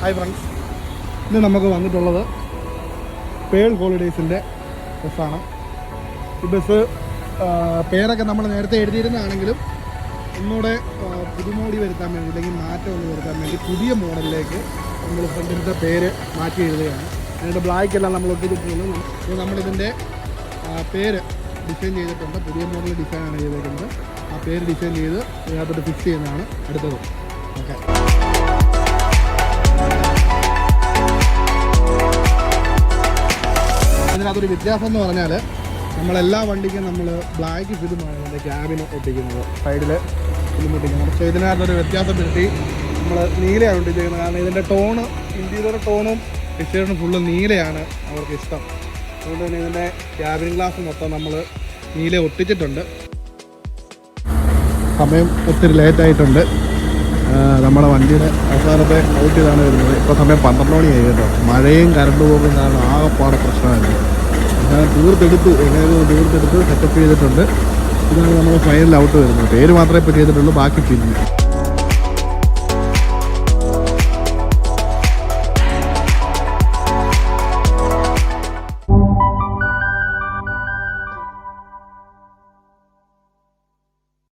Hi friends ഇന്ന് നമുക്ക് വന്നിട്ടുള്ളത് പേൾ ഹോളിഡേയ്സിന്റെ ബസ്സാണ്. ഈ ബസ് പേരൊക്കെ നമ്മൾ നേരത്തെ എഴുതിയിരുന്നതാണെങ്കിലും ഒന്നുകൂടെ പുതുമോടി വരുത്താൻ വേണ്ടി അല്ലെങ്കിൽ മാറ്റം ഒന്ന് വരുത്താൻ വേണ്ടി പുതിയ മോഡലിലേക്ക് നമ്മൾ ഫ്രണ്ടിന്റെ പേര് മാറ്റി എഴുതുകയാണ്. അതിന്റെ ബ്ലാക്ക് എല്ലാം നമ്മൾ ഒട്ടിച്ചിട്ടുണ്ട് നമ്മളിതിന്റെ പേര് ഡിസൈൻ ചെയ്തിട്ടുണ്ട്. പുതിയ മോഡൽ ഡിസൈനാണ് ചെയ്തേക്കുന്നത്. ആ പേര് ഡിസൈൻ ചെയ്ത് അതിനകത്തോട്ട് ഫിക്സ് ചെയ്യുന്നതാണ് അടുത്തത്. ഓക്കെ. ഇതിനകത്തൊരു വ്യത്യാസം എന്ന് പറഞ്ഞാൽ നമ്മളെല്ലാ വണ്ടിക്കും നമ്മൾ ബ്ലാക്ക് ഫിലിമാണ് അതിന്റെ ക്യാബിന് ഒട്ടിക്കുന്നത്. സൈഡിൽ ഫിലിം ഒട്ടിക്കുന്നത്. പക്ഷേ ഇതിനകത്തൊരു വ്യത്യാസം വരുത്തി നമ്മൾ നീലയാണ് ഒട്ടിച്ചിരിക്കുന്നത്. കാരണം ഇതിന്റെ ടോണ് ഇന്റീരിയർ ടോണും എക്സ്റ്റീരിയറും ഫുള്ള് നീലയാണ് അവർക്ക് ഇഷ്ടം അതുകൊണ്ട് തന്നെ ഇതിന്റെ ക്യാബിൻ ഗ്ലാസ് മൊത്തം നമ്മൾ നീല ഒട്ടിച്ചിട്ടുണ്ട്. സമയം ഒത്തിരി ലേറ്റ് ആയിട്ടുണ്ട്. ആ, നമ്മുടെ വണ്ടിയുടെ അവസാനത്തെ ഔട്ട് ഇതാണ് വരുന്നത്. ഇപ്പോൾ സമയം പന്ത്രണ്ട് മണിയായി കേട്ടോ. മഴയും കറണ്ട് പോകും കാരണം ആകെപ്പാടെ പ്രശ്നമായിരുന്നു. ഞാൻ തീർത്തെടുത്ത് എങ്ങനെയൊക്കെ തീർത്തെടുത്ത് സെറ്റപ്പ് ചെയ്തിട്ടുണ്ട്. ഇതാണ് നമ്മൾ ഫൈനൽ ഔട്ട് വരുന്നത്. പേര് മാത്രമേ ഇപ്പോൾ ചെയ്തിട്ടുള്ളൂ ബാക്കി പിന്നെ.